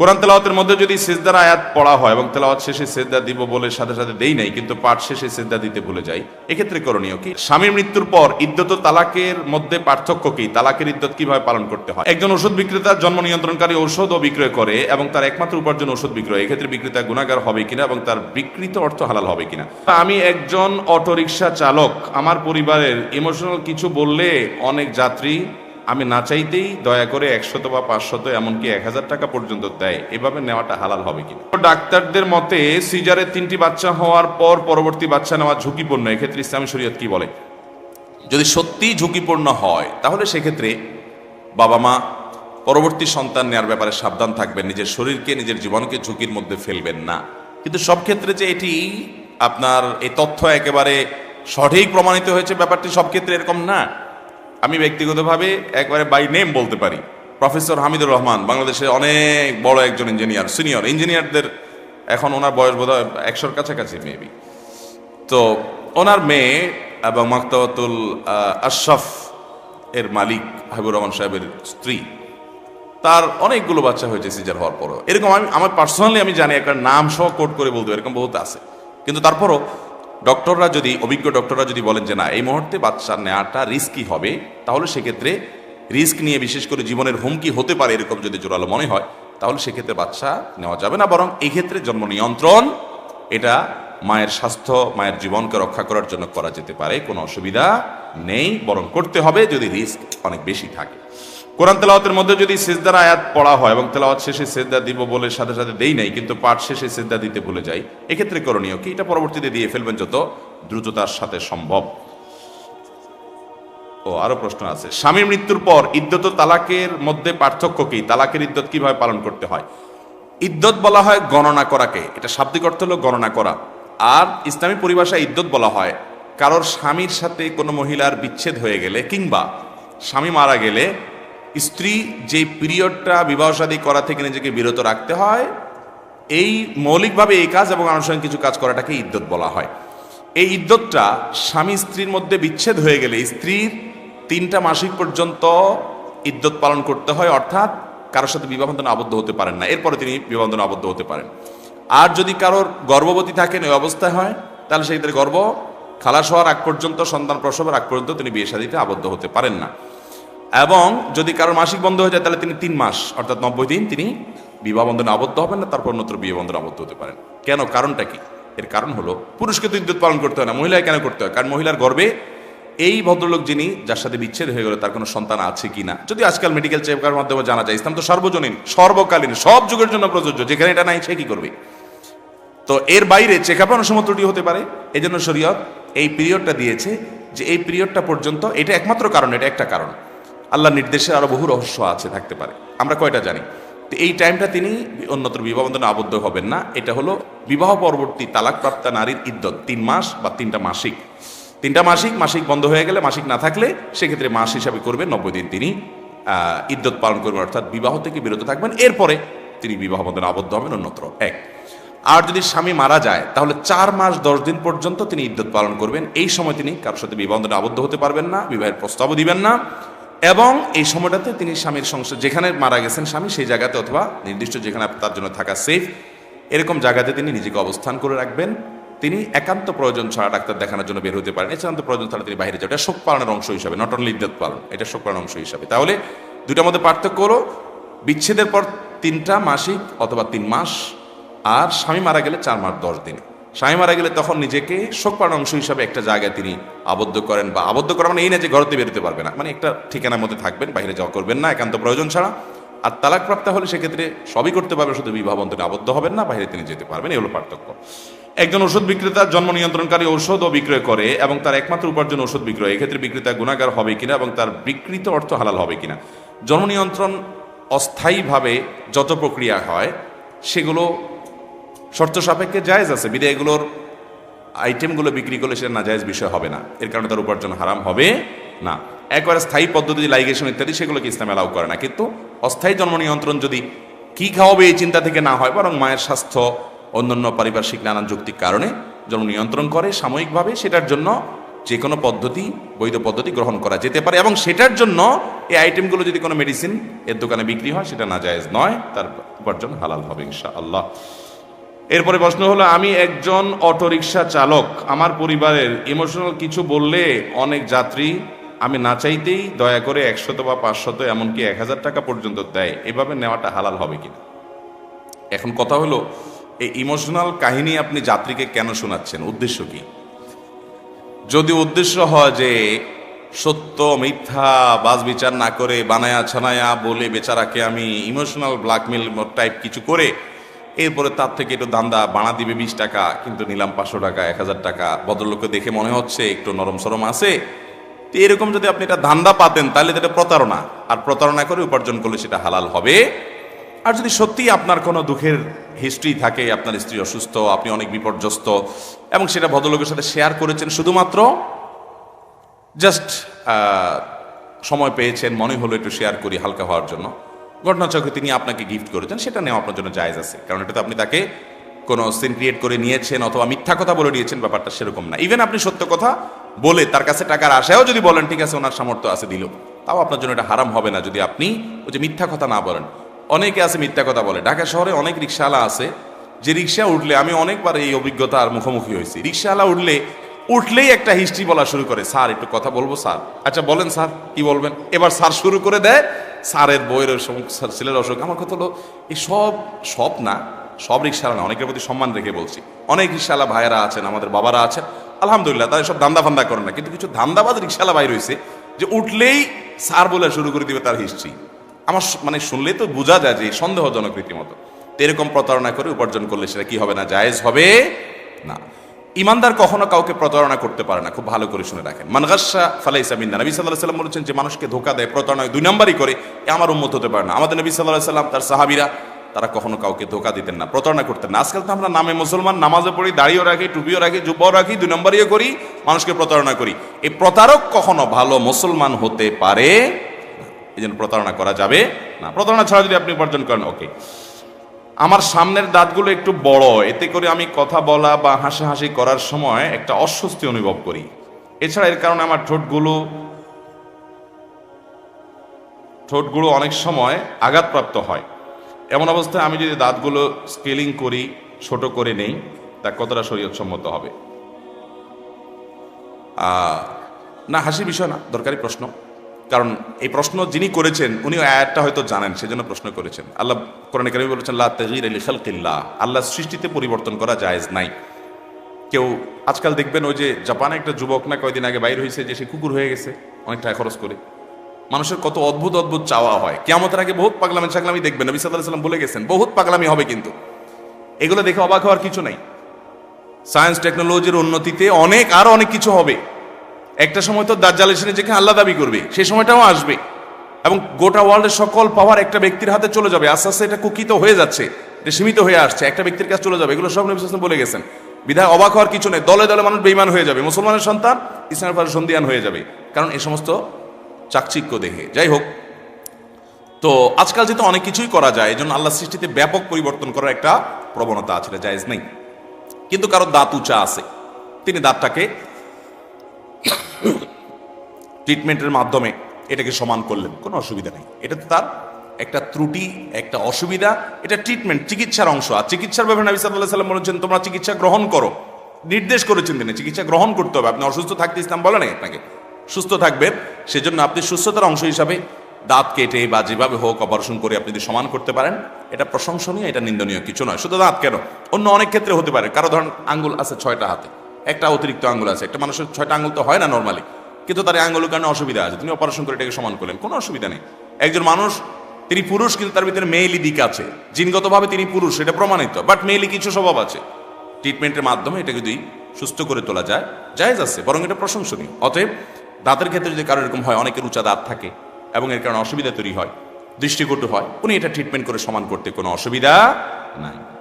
কোরআন তেলাওয়াতের মধ্যে যদি সেজদার আয়াত পড়া হয় এবং তেলাওয়াত শেষে সেজদা দিব বলে সাথে সাথে দেই নাই, কিন্তু পাঠ শেষে সেজদা দিতে ভুলে যাই, এক্ষেত্রে করণীয় কি? স্বামীর মৃত্যুর পর ইদ্যত তালাকের মধ্যে পার্থক্য কি? তালাকের ইদ্যত কীভাবে পালন করতে হয়? একজন ওষুধ বিক্রেতা জন্ম নিয়ন্ত্রণকারী ঔষধও বিক্রয় করে এবং তার একমাত্র উপার্জন ওষুধ বিক্রয়, এক্ষেত্রে বিক্রেতা গুণাগার হবে কিনা এবং তার বিকৃত অর্থ হালাল হবে কিনা? আমি একজন অটোরিকশা চালক, আমার পরিবারের ইমোশনাল কিছু বললে অনেক যাত্রী আমি না চাইতেই দয়া করে একশত বা পাঁচশত, এমনকি এক হাজার টাকা পর্যন্ত দেয়। এভাবে নেওয়াটা হালাল হবে কিনা? ডাক্তারদের মতে সিজারের তিনটি বাচ্চা হওয়ার পর পরবর্তী বাচ্চা নেওয়া ঝুঁকিপূর্ণ। এক্ষেত্রে ইসলামী শরীয়ত কি বলে? যদি সত্যিই ঝুঁকিপূর্ণ হয়, তাহলে সেক্ষেত্রে বাবা মা, পরবর্তী সন্তান নেওয়ার ব্যাপারে সাবধান থাকবেন। নিজের শরীরকে, নিজের জীবনকে ঝুঁকির মধ্যে ফেলবেন না। কিন্তু সব ক্ষেত্রে যে এটি আপনার, এই তথ্য একেবারে সঠিক প্রমাণিত হয়েছে, ব্যাপারটি সব ক্ষেত্রে এরকম না। আমি ব্যক্তিগতভাবে একবারে বাই নেম বলতে পারি। প্রফেসর হামিদুর রহমান বাংলাদেশের অনেক বড় একজন ইঞ্জিনিয়ার সিনিয়র ইঞ্জিনিয়ারদের এখন ওনার বয়স বোধ হয় একশোর কাছাকাছি মেবি তো ওনার মেয়ে এবং মাক্তাবাতুল আশরাফ এর মালিক হাবিবুর রহমান সাহেবের স্ত্রী, তার অনেকগুলো বাচ্চা হয়েছে সিজার হওয়ার পরও। এরকম আমি, আমার পার্সোনালি আমি জানি, একটা নাম সহ কোট করে বলতে এরকম বহুত আছে। কিন্তু তারপরও ডক্টররা যদি, অভিজ্ঞ ডক্টররা যদি বলেন যে না, এই মুহূর্তে বাচ্চা নেওয়াটা রিস্কি হবে, তাহলে সেক্ষেত্রে রিস্ক নিয়ে বিশেষ করে জীবনের হুমকি হতে পারে এরকম যদি জোরালো মনে হয়, তাহলে সেক্ষেত্রে বাচ্চা নেওয়া যাবে না। বরং এক্ষেত্রে জন্ম নিয়ন্ত্রণ, এটা মায়ের স্বাস্থ্য, মায়ের জীবনকে রক্ষা করার জন্য করা যেতে পারে, কোনো অসুবিধা নেই। বরং করতে হবে যদি রিস্ক অনেক বেশি থাকে। কোরআন তেলাওয়াতের মধ্যে যদি সেজদার আয়াত পড়া হয় এবং তেলাওয়াত শেষে সেজদা দিব বলে সাথে সাথে দেই নাই, কিন্তু পাঠ শেষে সেজদা দিতে ভুলে যাই, এক্ষেত্রে করণীয় কি? এটা পরবর্তীতে দিয়ে ফেলবেন যত দ্রুততার সাথে সম্ভব। ও, আরও প্রশ্ন আছে। স্বামীর মৃত্যুর পর ইদ্যত তালাকের মধ্যে পার্থক্য কি? তালাকের ইদ্যত কীভাবে পালন করতে হয়? ইদ্যত বলা হয় গণনা করাকে। এটা শাব্দিক অর্থ হলো গণনা করা। আর ইসলামী পরিভাষায় ইদ্যত বলা হয় কারোর স্বামীর সাথে কোনো মহিলার বিচ্ছেদ হয়ে গেলে কিংবা স্বামী মারা গেলে স্ত্রী যে পিরিয়ডটা বিবাহ শাদী করা থেকে নিজেকে বিরত রাখতে হয়, এই মৌলিকভাবে এই কাজ এবং আনুষঙ্গিক কিছু কাজ করাটাকে ইদ্যত বলা হয়। এই ইদ্যতটা স্বামী স্ত্রীর মধ্যে বিচ্ছেদ হয়ে গেলে স্ত্রীর তিনটা মাসিক পর্যন্ত ইদ্যত পালন করতে হয়, অর্থাৎ কারোর সাথে বিবাহ বন্ধনে আবদ্ধ হতে পারেন না। এরপরে তিনি বিবাহ বন্ধনে আবদ্ধ হতে পারেন। আর যদি কারোর গর্ভবতী থাকেন ওই অবস্থায় হয়, তাহলে সেক্ষেত্রে গর্ভ খালাস হওয়ার আগ পর্যন্ত, সন্তান প্রসবের আগ পর্যন্ত তিনি বিয়ে শাদীতে আবদ্ধ হতে পারেন না। এবং যদি কারোর মাসিক বন্ধ হয়ে যায়, তাহলে তিনি তিন মাস, অর্থাৎ নব্বই দিন তিনি বিবাহ বন্ধনে আবদ্ধ হবেন না, তারপর নতুন বিয়ে বন্ধনে আবদ্ধ হতে পারেন। কেন? কারণটা কি? এর কারণ হলো, পুরুষকে তো ইদ্যুৎ পালন করতে হয় না, মহিলায় কেন করতে হয়? কারণ মহিলার গর্বে এই ভদ্রলোক যিনি, যার সাথে বিচ্ছেদ হয়ে গেল, তার কোনো সন্তান আছে কি না? যদি আজকাল মেডিকেল চেকআপের মাধ্যমে জানা যায়, ইসলাম তো সর্বজনীন, সর্বকালীন, সব যুগের জন্য প্রযোজ্য, যেখানে এটা নাই, সে কি করবে? তো এর বাইরে চেক আপে ত্রুটি হতে পারে। এই জন্য শরীয়ত এই পিরিয়ডটা দিয়েছে যে, এই পিরিয়ডটা পর্যন্ত, এটা একমাত্র কারণ, এটা একটা কারণ। আল্লাহ নির্দেশে আরও বহু রহস্য আছে, থাকতে পারে। আমরা কয়টা জানি? তো এই টাইমটা তিনি অন্যত্র বিবাহ বন্ধনে আবদ্ধ হবেন না। এটা হলো বিবাহ পরবর্তী তালাকপ্রাপ্তা নারীর ইদ্যত। তিন মাস বা তিনটা মাসিক। তিনটা মাসিক মাসিক বন্ধ হয়ে গেলে, মাসিক না থাকলে সেক্ষেত্রে মাস হিসাবে করবেন নব্বই দিন তিনি ইদ্যত পালন করবেন, অর্থাৎ বিবাহ থেকে বিরত থাকবেন। এরপরে তিনি বিবাহ বন্ধনে আবদ্ধ হবেন অন্যত্র। এক। আর যদি স্বামী মারা যায়, তাহলে চার মাস দশ দিন পর্যন্ত তিনি ইদ্যত পালন করবেন। এই সময় তিনি কারোর সাথে বিবাহ বন্ধনে আবদ্ধ হতে পারবেন না, বিবাহের প্রস্তাবও দিবেন না। এবং এই সময়টাতে তিনি স্বামীর সংসার, যেখানে মারা গেছেন স্বামী, সেই জায়গাতে অথবা নির্দিষ্ট যেখানে তার জন্য থাকা সেফ এরকম জায়গাতে তিনি নিজেকে অবস্থান করে রাখবেন। তিনি একান্ত প্রয়োজন ছাড়া ডাক্তার দেখানোর জন্য বের হতে পারেন। এছাড়া প্রয়োজন ছাড়া তিনি বাইরে যাবেন। এটা শোক পালনের অংশ হিসাবে নট অনলি ইদ্যত পালন, এটা শোক পালনের অংশ হিসাবে। তাহলে দুটার মধ্যে পার্থক্য হলো, বিচ্ছেদের পর তিনটা মাসিক অথবা তিন মাস, আর স্বামী মারা গেলে চার মাস দশ দিন। স্বামী মারা গেলে তখন নিজেকে শোক পালন অংশ হিসাবে একটা জায়গায় তিনি আবদ্ধ করেন বা আবদ্ধ করা মানে এই না যে ঘরতে বেরোতে পারবে না। মানে একটা ঠিকানার মধ্যে থাকবেন, বাইরে যাওয়া করবেন না, একান্ত প্রয়োজন ছাড়া। আর তালাক প্রাপ্ত হলে সেক্ষেত্রে সবই করতে পারবে, শুধু বিবাহ বন্ধনে আবদ্ধ হবেন না, বাইরে তিনি যেতে পারবেন, এই হলো পার্থক্য। একজন ওষুধ বিক্রেতা জন্ম নিয়ন্ত্রণকারী ঔষধও বিক্রয় করে এবং তার একমাত্র উপার্জন ওষুধ বিক্রয়। এক্ষেত্রে বিক্রেতা গুণাগার হবে কিনা এবং তার বিকৃত অর্থ হালাল হবে কিনা। জন্ম নিয়ন্ত্রণ অস্থায়ীভাবে যত প্রক্রিয়া হয়, সেগুলো শর্ত সাপেক্ষে জায়েজ আছে বিদে এগুলোর আইটেমগুলো বিক্রি করলে সেটা নাজায়েজ বিষয় হবে না। এর কারণে তার উপার্জন হারাম হবে না। একবারে স্থায়ী পদ্ধতি লাইগেশন ইত্যাদি, সেগুলোকে ইসলাম অ্যালাউ করে না। কিন্তু অস্থায়ী জন্ম নিয়ন্ত্রণ যদি কি খাওয়াবে এই চিন্তা থেকে না হয়, বরং মায়ের স্বাস্থ্য, অন্যান্য পারিপার্শ্বিক নানান যৌক্তিক কারণে জন্ম নিয়ন্ত্রণ করে সাময়িকভাবে সেটার জন্য যে কোনো পদ্ধতি, বৈধ পদ্ধতি গ্রহণ করা যেতে পারে এবং সেটার জন্য এই আইটেমগুলো যদি কোনো মেডিসিন এর দোকানে বিক্রি হয়, সেটা না জায়েজ নয়, তার উপার্জন হালাল হবে ইনশা আল্লাহ এরপরে প্রশ্ন হলো, আমি একজন অটোরিকশা চালক, আমার পরিবারের ইমোশনাল কিছু বললে অনেক যাত্রী আমি না চাইতেই দয়া করে একশত বা পাঁচশত, এমনকি এক হাজার টাকা পর্যন্ত দেয়। এভাবে নেওয়াটা হালাল হবে কিনা? এখন কথা হলো, এই ইমোশনাল কাহিনী আপনি যাত্রীকে কেন শোনাচ্ছেন? উদ্দেশ্য কি? যদি উদ্দেশ্য হয় যে সত্য, মিথ্যা বাজ বিচার না করে বানায়া ছানায়া বলে বেচারাকে আমি ইমোশনাল ব্ল্যাকমেল টাইপ কিছু করে এরপরে তার থেকে একটু দান্দা বাড়া দিবে বিশ টাকা, কিন্তু নিলাম পাঁচশো টাকা, এক হাজার টাকা। ভদ্রলোককে দেখে মনে হচ্ছে একটু নরম সরম আছে। তো এরকম যদি আপনি এটা ধান্দা পাতেন তাহলে এটা প্রতারণা। আর প্রতারণা করে উপার্জন করলে সেটা হালাল হবে। আর যদি সত্যি আপনার কোনো দুঃখের হিস্ট্রি থাকে, আপনার স্ত্রী অসুস্থ, আপনি অনেক বিপর্যস্ত, এবং সেটা ভদ্রলোকের সাথে শেয়ার করেছেন শুধুমাত্র জাস্ট সময় পেয়েছেন, মনে হলো একটু শেয়ার করি হালকা হওয়ার জন্য। ঘটনাচক্রে তিনি আপনাকে গিফট করেছেন, সেটা নেওয়া আপনার জন্য জায়জ আছে। কারণ এটা তো আপনি তাকে কোনো সিন ক্রিয়েট করে নিয়েছেন অথবা মিথ্যা কথা বলে দিয়েছেন, ব্যাপারটা সেরকম না। ইভেন আপনি সত্য কথা বলে তার কাছে টাকার আশায়ও যদি বলেন, ঠিক আছে, ওনার সামর্থ্য আছে, দিল। তাও আপনার জন্য এটা হারাম হবে না যদি আপনি ওই যে মিথ্যা কথা না বলেন। অনেকে আছে মিথ্যা কথা বলে। ঢাকা শহরে অনেক রিক্সাওয়ালা আছে, যে রিক্সা উঠলে, আমি অনেকবার এই অভিজ্ঞতার মুখোমুখি হয়েছি। রিক্সাওয়ালা উঠলে উঠলেই একটা হিস্ট্রি বলা শুরু করে। স্যার, একটু কথা বলব, স্যার? আচ্ছা বলেন, স্যার, কি বলবেন? এবার স্যার শুরু করে দেয়, স্যারের বইয়ের ছেলের অসুখ। আমার কথা হলো, এই সব সব না, সব রিক্সাওয়ালা না, অনেকের প্রতি সম্মান রেখে বলছি। অনেক রিক্সাওয়ালা ভাইয়েরা আছেন, আমাদের বাবারা আছেন। আলহামদুলিল্লাহ, তাদের সব ধান্দা ফান্দা করেন না, কিন্তু কিছু ধান্দাবাজ রিক্সাওয়ালা ভাই রয়েছে, যে উঠলেই স্যার বলে শুরু করে দিবে তার হিস্ট্রি আমার মানে শুনলে তো বোঝা যায় যে সন্দেহজনক রীতিমতো। এরকম প্রতারণা করে উপার্জন করলে সেটা কি হবে না, জায়েজ হবে? না। ইমানদার কখনো কাউকে প্রতারণা করতে পারে না, খুব ভালো করে শুনে রাখেন। মানগাসা ফালাইসা মিন্না। নবী সাল্লাহ সাল্লাম বলেছেন যে, মানুষকে ধোকা দেয় প্রতারণা দুই নম্বরই করে আমার উন্মত হতে পারে না। আমাদের নবী সাল্লাহ সাল্লাম তার সাহাবিরা, তারা কখনো কাউকে ধোকা দিতেন না, প্রতারণা করতেন না। আজকাল তো আমরা নামে মুসলমান, নামাজে পড়ি, দাড়িও রাখি, টুপিও রাখি, জুব্বাও রাখি, দুই নম্বরইও করি, মানুষকে প্রতারণা করি। এই প্রতারক কখনো ভালো মুসলমান হতে পারে এই জন্য প্রতারণা করা যাবে না। প্রতারণা ছাড়া যদি আপনি উপার্জন করেন, ওকে। আমার সামনের দাঁতগুলো একটু বড়, এতে করে আমি কথা বলা বা হাসাহাসি করার সময় একটা অস্বস্তি অনুভব করি। এছাড়া এর কারণে আমার ঠোঁটগুলো ঠোঁটগুলো অনেক সময় আঘাতপ্রাপ্ত হয়। এমন অবস্থায় আমি যদি দাঁতগুলো স্কেলিং করি, ছোট করে নেই, তা কতটা শরীয়তসম্মত হবে? না, হাসি বিষয় না, দরকারি প্রশ্ন। কারণ এই প্রশ্ন যিনি করেছেন উনি আয়াতটা হয়তো জানেন, সেজন্য প্রশ্ন করেছেন। আল্লাহ কোরআন কারিমে বলেছেন, লা তাগীর আলি খালকিল্লাহ। আল্লাহ সৃষ্টিতে পরিবর্তন করা জায়েজ নাই। কেউ আজকাল দেখবেন ওই যে জাপানে একটা যুবক না কয়দিন আগে বাইর হয়েছে যে সে কুকুর হয়ে গেছে, অনেক টাকা খরচ করে। মানুষের কত অদ্ভুত অদ্ভুত চাওয়া হয়। কেমতের আগে বহুত পাগলামি, ছাগলামি দেখবেন। নবী সাল্লাহ সাল্লাম বলে গেছেন, বহুত পাগলামি হবে কিন্তু। এগুলো দেখে অবাক হওয়ার কিছু নাই। সায়েন্স, টেকনোলজির উন্নতিতে অনেক আরও অনেক কিছু হবে। একটা সময় তো দাজ্জাল এসে নিজেকে আল্লাহ দাবি করবে, সেই সময়টাও আসবে। এবং গোটা ওয়ার্ল্ডের সকল পাওয়ার একটা ব্যক্তির হাতে চলে যাবে। আস্তে আস্তে এটা কুকিত হয়ে যাচ্ছে, এটা সীমিত হয়ে আসছে, একটা ব্যক্তির কাছে চলে যাবে। এগুলো সব নবী বলে গেছেন। বিধায় অবাক হওয়ার কিছু নেই। দলে দলে মানুষ বেইমান হয়ে যাবে। মুসলমানের সন্তান ইসলামের পাশে সন্দিয়ান হয়ে যাবে। কারণ এই সমস্ত চাকচিক্য দেখে যাই হোক, তো আজকাল যেহেতু অনেক কিছুই করা যায় এই জন্য আল্লাহ সৃষ্টিতে ব্যাপক পরিবর্তন করার একটা প্রবণতা আছে জায়েজ নেই। কিন্তু কারও দাঁত উঁচা আছে, তিনি দাঁতটাকে ট্রিটমেন্টের মাধ্যমে এটাকে সমান করলেন। কোনো অসুবিধা নেই। এটা তো তার একটা ত্রুটি, একটা অসুবিধা। এটা ট্রিটমেন্ট চিকিৎসার অংশ। আর চিকিৎসার ব্যাপারে নবী সাল্লাহ সাল্লাম বলেছেন, তোমরা চিকিৎসা গ্রহণ করো। নির্দেশ করেছেন তিনি, চিকিৎসা গ্রহণ করতে হবে। আপনি অসুস্থ থাকতে ইসলাম বলে নাই আপনাকে। সুস্থ থাকবেন সেজন্য আপনি সুস্থতার অংশ হিসাবে দাঁত কেটে বা যেভাবে হোক অপারেশন করে আপনি যদি সমান করতে পারেন, এটা প্রশংসনীয়, এটা নিন্দনীয়, কিছু নয়। শুধু দাঁত কেন? অন্য অনেক ক্ষেত্রে হতে পারে। কারও ধরেন আঙ্গুল আছে ছয়টা হাতে। একটা অতিরিক্ত আঙ্গুল আছে। একটা মানুষের ছয়টা আঙ্গুল তো হয় না নর্মালি কিন্তু তার এই আঙ্গুলের কারণে অসুবিধা আছে। তিনি অপারেশন করে এটাকে সমান করলেন। কোনো অসুবিধা নেই। একজন মানুষ, তিনি পুরুষ, কিন্তু তার ভিতরে মেয়েলি দিক আছে। জিনগতভাবে তিনি পুরুষ, এটা প্রমাণিত। বাট মেয়েলি কিছু স্বভাব আছে। ট্রিটমেন্টের মাধ্যমে এটা যদি সুস্থ করে তোলা যায়, জায়েজ আছে, বরং এটা প্রশংসনীয়। অতএব, দাঁতের ক্ষেত্রে যদি কারও এরকম হয়, অনেকের উঁচা দাঁত থাকে এবং এর কারণে অসুবিধা তৈরি হয়, দৃষ্টিকটু হয়, উনি এটা ট্রিটমেন্ট করে সমান করতে কোনো অসুবিধা নাই।